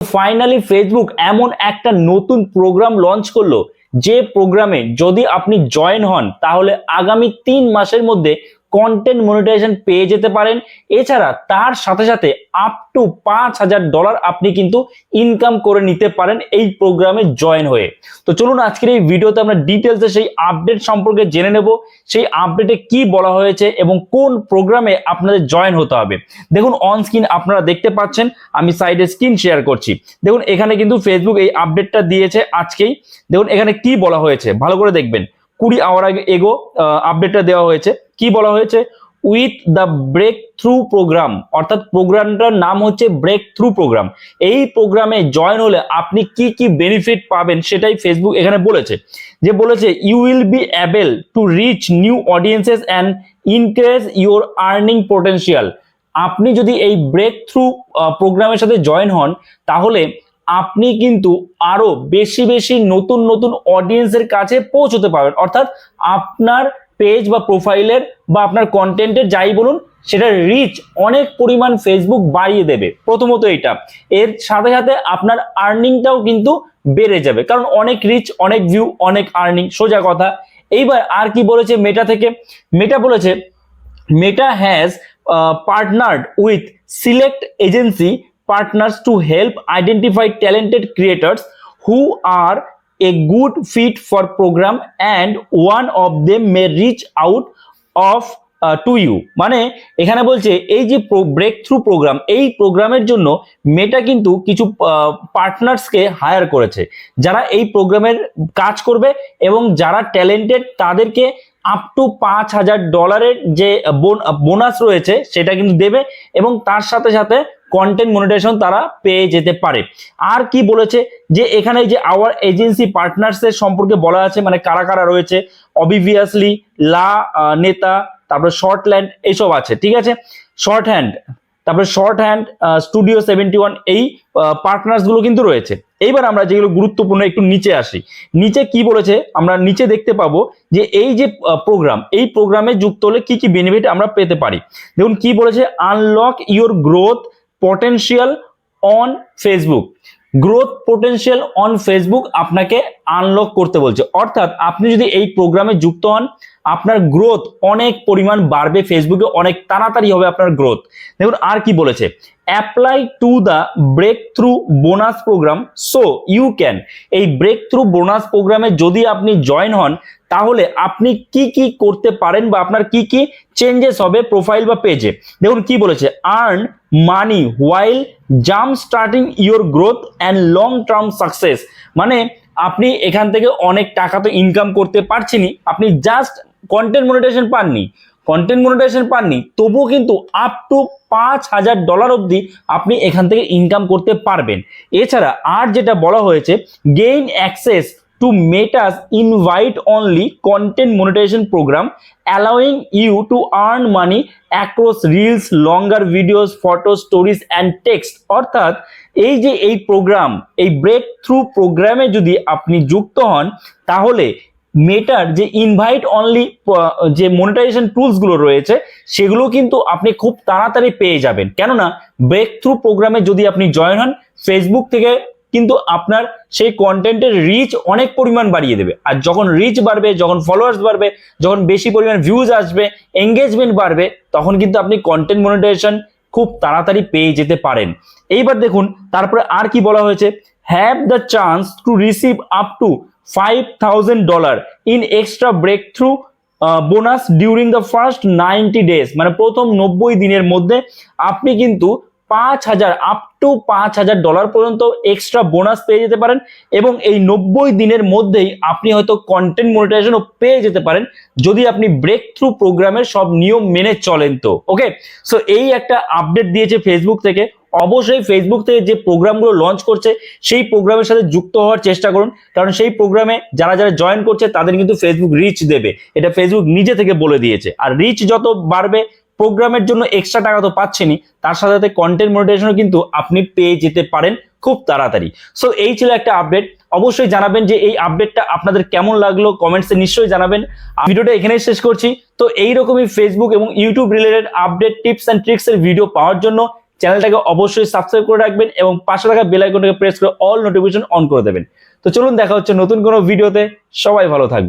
Finally Facebook এমন একটা নতুন প্রোগ্রাম লঞ্চ করল, যে প্রোগ্রামে যদি আপনি জয়েন হন, তাহলে আগামী তিন মাসের মধ্যে কন্টেন্ট মনিটাইজেশন পেয়ে যেতে পারেন। এছাড়া তার সাথে সাথে আপ টু পাঁচ হাজার ডলার আপনি কিন্তু ইনকাম করে নিতে পারেন এই প্রোগ্রামে জয়েন হয়ে। তো চলুন আজকের এই ভিডিওতে আমরা ডিটেলসে সেই আপডেট সম্পর্কে জেনে নেব, সেই আপডেটে কি বলা হয়েছে এবং কোন প্রোগ্রামে আপনাদের জয়েন হতে হবে। দেখুন অন স্ক্রিন আপনারা দেখতে পাচ্ছেন, আমি সাইডে স্ক্রিন শেয়ার করছি। দেখুন, এখানে কিন্তু ফেসবুক এই আপডেটটা দিয়েছে আজকেই। দেখুন, এখানে কি বলা হয়েছে, ভালো করে দেখবেন। কুড়ি আওয়ার আগে এগো আপডেটটা দেওয়া হয়েছে। কি বলা হয়েছে? With the breakthrough programme অর্থাৎ প্রোগ্রামটার নাম হচ্ছে ব্রেক থ্রু প্রোগ্রাম এই প্রোগ্রামে জয়েন হলে আপনি কি কি বেনিফিট পাবেন সেটাই ফেসবুক এখানে বলেছে। যে বলেছে you will be able to reach new audiences and increase your earning potential আপনি যদি এই ব্রেক থ্রু প্রোগ্রামের সাথে জয়েন হন, তাহলে আপনি কিন্তু আরও বেশি বেশি নতুন নতুন অডিয়েন্সের কাছে পৌঁছতে পারবেন। অর্থাৎ আপনার পেজ বা প্রোফাইলের বা আপনার কন্টেন্টের যাই বলুন, সেটা রিচ অনেক পরিমাণ ফেসবুক বাড়িয়ে দেবে। প্রথমত এটা এর সাথে সাথে আপনার আর্নিংটাও কিন্তু বেড়ে যাবে। কারণ অনেক রিচ অনেক ভিউ অনেক আর্নিং সোজা কথা। এইবার আর কি বলেছে মেটা থেকে? মেটা বলেছে Meta has partnered with select agency partners to help identify talented creators who are a good fit for program and one of them may reach out of to you মানে এখানে বলছে এই যে ব্রেক থ্রু প্রোগ্রাম এই প্রোগ্রামের জন্য মেটা কিন্তু কিছু পার্টনার্সকে হায়ার করেছে যারা এই প্রোগ্রামের কাজ করবে এবং যারা ট্যালেন্টেড তাদেরকে আপ টু পাঁচ হাজার ডলারের যে বোনাস রয়েছে, সেটা কিন্তু দেবে এবং তার সাথে সাথে কন্টেন্ট মনিটাইজেশন তারা পেয়ে যেতে পারে। আর কি বলেছে? যে এখানে যে আওয়ার এজেন্সি পার্টনার্সের সম্পর্কে বলা আছে মানে কারা কারা রয়েছে অবিভিয়াসলি লা নেতা, তারপরে শর্ট ল্যান্ড এইসব আছে, ঠিক আছে? শর্ট হ্যান্ড তারপরে short hand studio seventy one এই পার্টনার্সগুলো কিন্তু রয়েছে। এইবার আমরা যেগুলো গুরুত্বপূর্ণ একটু নিচে আসি। নিচে কি বলেছে? আমরা নিচে দেখতে পাবো যে এই যে প্রোগ্রাম এই প্রোগ্রামে যুক্ত হলে কি কি বেনিফিট আমরা পেতে পারি? দেখুন কি বলেছে? Unlock your growth potential on Facebook growth potential on Facebook আপনাকে আনলক করতে বলছে। অর্থাৎ আপনি যদি এই প্রোগ্রামে যুক্ত হন আপনার গ্রোথ অনেক পরিমাণ বাড়বে ফেসবুকে অনেক তাড়াতাড়ি হবে আপনার গ্রোথ দেখুন, আর কি বলেছে? Apply to the breakthrough bonus programme so you can এই ব্রেক থ্রু বোনাস প্রোগ্রামে যদি আপনি জয়েন হন, তাহলে আপনি কি কি করতে পারেন বা আপনার কি কি চেঞ্জেস হবে প্রোফাইল বা পেজে দেখুন, কি বলেছে? Earn money while jump starting your growth and long term success মানে আপনি এখান থেকে অনেক টাকা তো ইনকাম করতে পারছেনই। আপনি জাস্ট কন্টেন্ট মনিটাইজেশন পাননি। কন্টেন্ট মনিটাইজেশন পাননি। তবুও কিন্তু আপ টু পাঁচ হাজার ডলার অবধি আপনি এখান থেকে ইনকাম করতে পারবেন। এছাড়া আর যেটা বলা হয়েছে gain access to Meta's invite only content monetization program, allowing you to earn money across reels, longer videos photo stories and text অর্থাৎ এই যে এই প্রোগ্রাম এই ব্রেক থ্রু প্রোগ্রামে যদি আপনি যুক্ত হন তাহলে মেটার যে ইনভাইট অনলি যে মনিটাইজেশন টুলসগুলো রয়েছে, সেগুলো কিন্তু আপনি খুব তাড়াতাড়ি পেয়ে যাবেন। কেননা ব্রেক থ্রু প্রোগ্রামে যদি আপনি জয়েন হন ফেসবুক থেকে কিন্তু আপনার সেই কন্টেন্টের রিচ অনেক পরিমাণ বাড়িয়ে দেবে। আর যখন রিচ বাড়বে, যখন ফলোয়ার্স বাড়বে, যখন বেশি পরিমাণ ভিউজ আসবে এঙ্গেজমেন্ট বাড়বে, তখন কিন্তু আপনি কন্টেন্ট মনিটাইজেশন খুব তাড়াতাড়ি পেয়ে যেতে পারেন। এইবার দেখুন, তারপরে আর কি বলা হয়েছে? Have the chance to receive up to five thousand dollar in extra breakthrough bonus during the first ninety days মানে প্রথম নব্বই দিনের মধ্যে আপনি কিন্তু পাঁচ হাজার আপ টু পাঁচ হাজার ডলার পর্যন্ত এক্সট্রা বোনাস পেয়ে যেতে পারেন এবং এই নব্বই দিনের মধ্যেই আপনি হয়তো কন্টেন্ট মনিটাইজেশনও পেয়ে যেতে পারেন যদি আপনি ব্রেক থ্রু প্রোগ্রামের সব নিয়ম মেনে চলেন তো। ওকে সো এই একটা আপডেট দিয়েছে ফেসবুক থেকে। অবশ্যই ফেসবুক থেকে যে প্রোগ্রামগুলো লঞ্চ করছে, সেই প্রোগ্রামের সাথে যুক্ত হওয়ার চেষ্টা করুন। কারণ সেই প্রোগ্রামে যারা যারা জয়েন করছে, তাদের কিন্তু ফেসবুক রিচ দেবে। এটা ফেসবুক নিজে থেকে বলে দিয়েছে। আর রিচ যত বাড়বে প্রোগ্রামের জন্য এক্সট্রা টাকা তো পাচ্ছেনই। তার সাথে সাথে কন্টেন্ট মনিটাইজেশনও কিন্তু আপনি পেয়ে যেতে পারেন খুব তাড়াতাড়ি। সো এই ছিল একটা আপডেট অবশ্যই জানাবেন যে এই আপডেটটা আপনাদের কেমন লাগল। কমেন্টসে নিশ্চয়ই জানাবেন। ভিডিওটা এখানেই শেষ করছি। তো এইরকমই ফেসবুক এবং YouTube related update tips and tricks এর ভিডিও পাওয়ার জন্য চ্যানেলটাকে অবশ্যই সাবস্ক্রাইব করে রাখবেন এবং পাশে থাকা বেল আইকনটাকে প্রেস করে অল নোটিফিকেশন অন করে দেবেন। তো চলুন দেখা হচ্ছে নতুন কোনো ভিডিওতে সবাই ভালো থাকবে